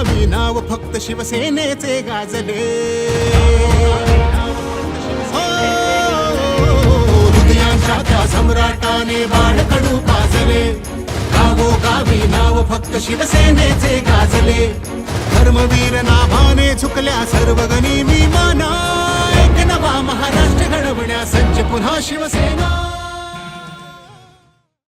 गावो नाव फक्त शिवसेनेचे गाजले. हो, हृदयांच्या त्या सम्राटाने बाळकडू पाजले. गावो गावी नाव फक्त शिवसेनेचे गाजले. धर्मवीर नाभाने झुकल्या सर्व मी माना एक नवा महाराष्ट्र घडवण्या सज्ज पुन्हा शिवसेना.